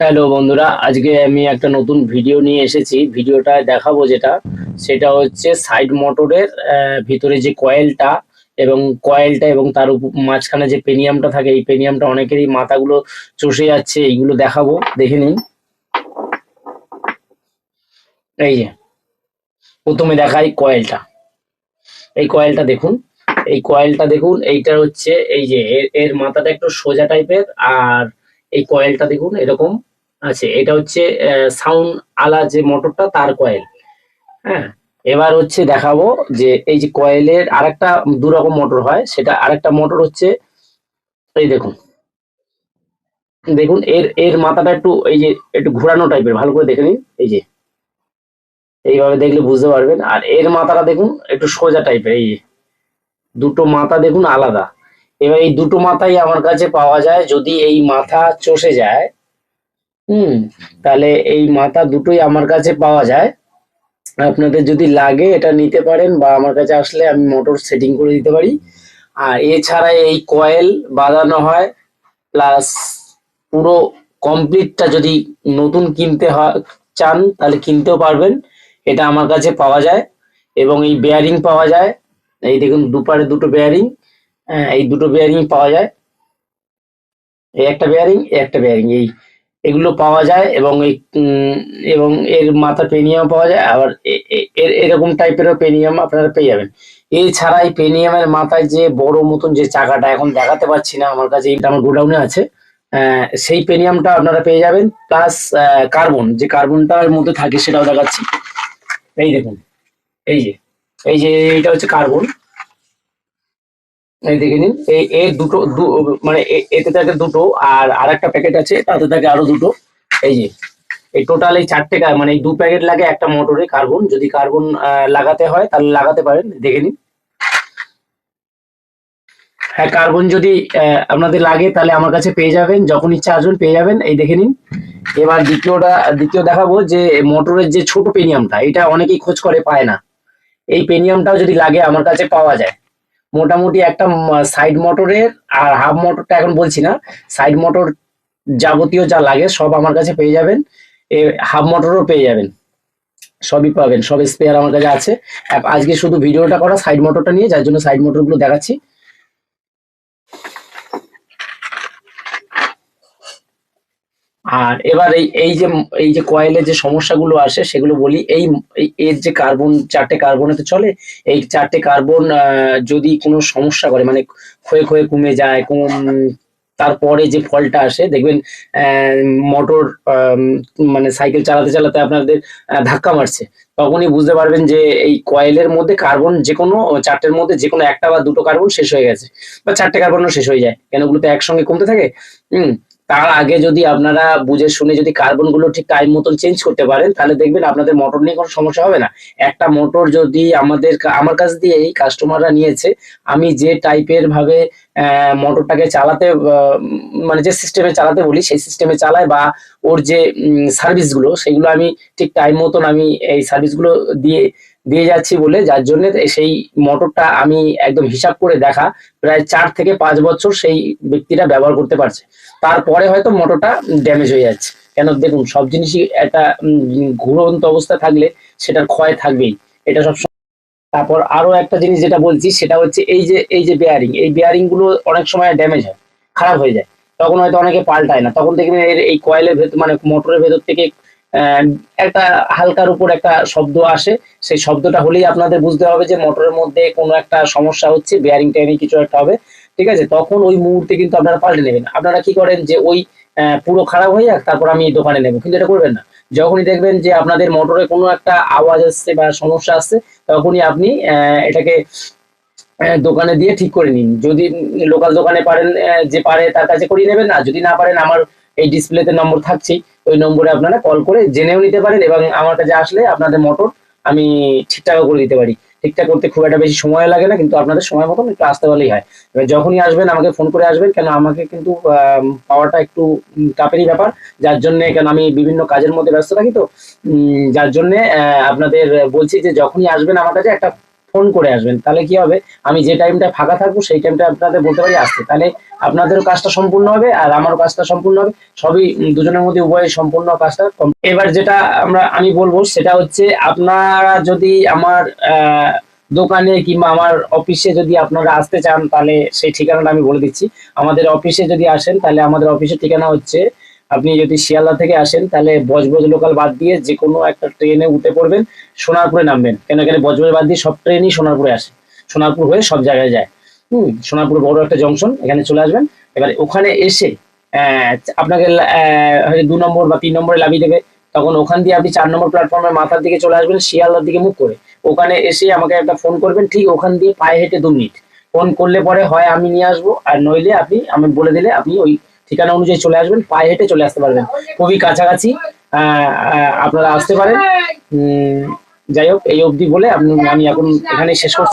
Hello বন্ধুরা, আজকে আমি একটা নতুন ভিডিও নিয়ে এসেছি। ভিডিওটা দেখাবো যেটা। সেটা হচ্ছে সাইড মোটরের ভিতরে যে কয়েলটা এবং কয়েলটা এবং তার মাঝখানে যে পেনিয়ামটা থাকে, এই পেনিয়ামটা অনেকেরই মাথাগুলো চষে যাচ্ছে, এইগুলো দেখাবো। দেখে নিন। এই যে, প্রথমে দেখাই কয়েলটা এই কয়েলটা দেখুন, এই কয়েলটা দেখুন, এইটা হচ্ছে, এই যে, এর মাথাটা একটু সোজা টাইপের আর এই কয়েলটা দেখুন, এরকম। আছে, এটা হচ্ছে সাউন্ড আলা যে মোটরটা তার কয়েল হ্যাঁ? এবার হচ্ছে দেখাবো যে এই যে কয়েলের আরেকটা দু রকম মোটর হয়, সেটা আরেকটা মোটর হচ্ছে, এই দেখুন। দেখুন, এর এর মাথাটা একটু, এই যে একটু ঘোরানো টাইপের ভালো করে দেখে নিন, এই যে। এইভাবে দেখলে বুঝতে পারবেন। আর এর মাথাটা দেখুন, একটু সোজা টাইপের এই যে। দুটো মাথা দেখুন আলাদা। এবার এই দুটো মাথাই আমার কাছে পাওয়া যায়, যদি এই মাথা চষে যায় হুম, তাহলে এই মাথা দুটোই আমার কাছে পাওয়া যায়। আপনাদের যদি লাগে এটা নিতে পারেন বা আমার কাছে আসলে আমি মোটর সেটিং করে দিতে পারি। আর এছাড়া এই কয়েল বাঁধানো হয়, প্লাস পুরো কমপ্লিটটা যদি নতুন কিনতে হয় চান তাহলে কিনতেও পারবেন। এটা আমার কাছে পাওয়া যায় এবং এই বেয়ারিং পাওয়া যায়। এই দেখুন দুপারে দুটো বেয়ারিং এই দুটো বেয়ারিং পাওয়া যায়। এই একটা বেয়ারিং একটা বেয়ারিং এই এগুলো পাওয়া যায় এবং এই এবং এর মাথা পেনিয়াম পাওয়া যায়। আবার এরকম টাইপেরও পেনিয়াম আপনারা পেয়ে যাবেন। এছাড়া এই পেনিয়ামের মাথায় যে বড় মতন যে চাকাটা, এখন দেখাতে পাচ্ছি না, আমার কাছে এইটা আমার গোডাউনে আছে। সেই পেনিয়ামটা আপনারা পেয়ে যাবেন, প্লাস কার্বন। যে কার্বনটার মধ্যে থাকে সেটাও দেখাচ্ছি। এই দেখুন, এই যে এই যে এটা হচ্ছে কার্বন। এই দেখে নিন, এই এর দুটো মানে এতে থাকে দুটো আর আরেকটা প্যাকেট আছে, তাতে থাকে আরও দুটো। এই যে, এই টোটাল এই চারটে মানে এই দু প্যাকেট লাগে একটা মোটরে কার্বন, যদি কার্বন লাগাতে হয় তাহলে লাগাতে পারেন, দেখে নিন। হ্যাঁ কার্বন যদি আপনাদের লাগে তাহলে আমার কাছে পেয়ে যাবেন, যখন ইচ্ছা আসবেন পেয়ে যাবেন, এই দেখে নিন। এবার দ্বিতীয়টা, দ্বিতীয় দেখাবো যে মোটরের যে ছোট পেনিয়ামটা, এটা অনেকেই খোঁজ করে, পায় না। এই পেনিয়ামটাও যদি লাগে, আমার কাছে পাওয়া যায়। মোটামুটি একটা সাইড মোটরের আর হাফ মোটরটা এখন বলছি না সাইড মোটর যাবতীয় যা লাগে সব আমার কাছে পেয়ে যাবেন। হাফ মোটরও পেয়ে যাবেন। সবই পাবেন, সব স্পেয়ার আমার কাছে আছে। আজকে শুধু ভিডিওটা করা সাইড মোটরটা নিয়ে, যার জন্য সাইড মোটরগুলো দেখাচ্ছি। আর এবার এই এই যে এই যে কয়েলের যে সমস্যাগুলো আসে, সেগুলো বলি। এই এর যে কার্বন, চারটে কার্বনে তো চলে, এই চারটে কার্বন যদি কোনো সমস্যা করে মানে ক্ষয়ে ক্ষয়ে কমে যায়, কম, তারপরে যে ফলটা আসে, দেখবেন মোটর মানে সাইকেল চালাতে চালাতে আপনাদের ধাক্কা মারছে। তখনই বুঝতে পারবেন যে এই কয়েলের মধ্যে কার্বন যে কোনো, চারটের মধ্যে যে কোনো একটা বা দুটো কার্বন শেষ হয়ে গেছে, বা চারটে কার্বনও শেষ হয়ে যায়। কেন ওগুলো তো একসঙ্গে কমতে থাকে? হুম। তার আগে যদি আপনারা বুঝে শুনে যদি কার্বনগুলো ঠিক টাইম মতন চেঞ্জ করতে পারেন, তাহলে দেখবেন আপনাদের মোটর নিয়ে কোনো সমস্যা হবে না। একটা মোটর যদি আমাদের আমার কাছ দিয়ে এই কাস্টমাররা নিয়েছে, আমি যে টাইপের ভাবে মোটরটাকে চালাতে মানে যে সিস্টেমে চালাতে বলি, সেই সিস্টেমে চালায় বা ওর যে সার্ভিসগুলো, সেগুলো আমি ঠিক টাইম মতন আমি এই সার্ভিসগুলো দিয়ে দিয়ে যাচ্ছি বলে, যার জন্য সেই মোটরটা আমি একদম হিসাব করে দেখা, প্রায় চার থেকে পাঁচ বছর সেই ব্যক্তিরা ব্যবহার করতে পারছে। তারপরে হয়তো মোটরটা ড্যামেজ হয়ে যাচ্ছে। কেন দেখুন, সব জিনিসই একটা ঘুরন্ত অবস্থায় থাকলে সেটার ক্ষয় থাকবেই। এটা সব তারপর আরও একটা জিনিস যেটা বলছি, সেটা হচ্ছে এই যে এই যে বেয়ারিং এই বেয়ারিংগুলো অনেক সময় ড্যামেজ হয়, খারাপ হয়ে যায়। তখন হয়তো অনেকে পাল্টায় না। তখন দেখবেন এর এই কয়েলের ভেতর মানে মোটরের ভেতর থেকে একটা হালকার উপর একটা শব্দ আসে। সেই শব্দটা হলেই আপনাদের বুঝতে হবে যে মোটরের মধ্যে কোনো একটা সমস্যা হচ্ছে বেয়ারিং টেয়ারিং কিছু একটা হবে, ঠিক আছে? তখন ওই মুহূর্তে কিন্তু আপনারা পাল্টে নেবেন আপনারা কি করেন যে ওই পুরো খারাপ হয়ে যাক, তারপর আমি দোকানে নেব। কিন্তু এটা করবেন না। যখনই দেখবেন যে আপনাদের মোটরে কোনো একটা আওয়াজ আসছে বা সমস্যা আসছে, তখনই আপনি এটাকে দোকানে দিয়ে ঠিক করে নিন। যদি লোকাল দোকানে পারেন যে পারে তার কাছে করিয়ে নেবেন না যদি না পারেন, আমার এই ডিসপ্লেতে নম্বর থাকছেই। ওই নম্বরে আপনারা কল করে জেনেও নিতে পারেন এবং আমার কাছে আসলে আপনাদের মোটর আমি ঠিকঠাক করে দিতে পারি। ঠিকঠাক করতে খুব একটা বেশি সময় লাগে না কিন্তু আপনাদের সময় মতন একটু আসতে পারলেই হয়। এবার যখনই আসবেন আমাকে ফোন করে আসবেন কেন আমাকে কিন্তু পাওয়াটা একটু উম, চাপেরই ব্যাপার। যার জন্য কেন আমি বিভিন্ন কাজের মধ্যে ব্যস্ত থাকি তো যার জন্য আপনাদের বলছি যে যখনই আসবেন আমার কাছে একটা ফোন করে আসবেন, তাহলে কি হবে? আমি যে টাইমটা ফাঁকা থাকব, সেই টাইমটা আপনাদের বলতে পারি আসতে। তাহলে আপনাদেরও কাজটা সম্পূর্ণ হবে আর আমারও কাজটা সম্পূর্ণ হবে। সবই দুজনের মধ্যে উভয় সম্পূর্ণ কাজটা এবার যেটা আমরা, আমি বলব, সেটা হচ্ছে আপনারা যদি আমার দোকানে কিংবা আমার অফিসে যদি আপনারা আসতে চান, তাহলে সেই ঠিকানাটা আমি বলে দিচ্ছি। আমাদের অফিসে যদি আসেন, তাহলে আমাদের অফিসের ঠিকানা হচ্ছে আপনি যদি শিয়ালদা থেকে আসেন, তাহলে বজবজ লোকাল বাদ দিয়ে যে কোনো একটা ট্রেনে উঠে পড়বেন, সোনারপুরে নামবেন। কেন এখানে বজবজ বাদ দিয়ে সব ট্রেনই সোনারপুরে আসে। সোনারপুর হয়ে সব জায়গায় যায়। হুম, সোনারপুর বড় একটা জংশন এখানে চলে আসবেন। এবার ওখানে এসে আপনাকে দু নম্বর বা তিন নম্বরে লাভিয়ে দেবে। তখন ওখান দিয়ে আপনি চার নম্বর প্ল্যাটফর্মের মাথার দিকে চলে আসবেন, শিয়ালদার দিকে মুখ করে। ওখানে এসে আমাকে একটা ফোন করবেন, ঠিক ওখান দিয়ে পায়ে হেঁটে দু মিনিট। ফোন করলে পরে হয় আমি নিয়ে আসব, আর নইলে আপনি, আমি বলে দিলে আপনি ওই ঠিকানা অনুযায়ী চলে আসবেন, পায়ে হেঁটে চলে আসতে পারবেন। খুবই কাছাকাছি আপনারা আসতে পারেন। যাই হোক, এই অবধি বলে আমি এখন এখানে শেষ করছি।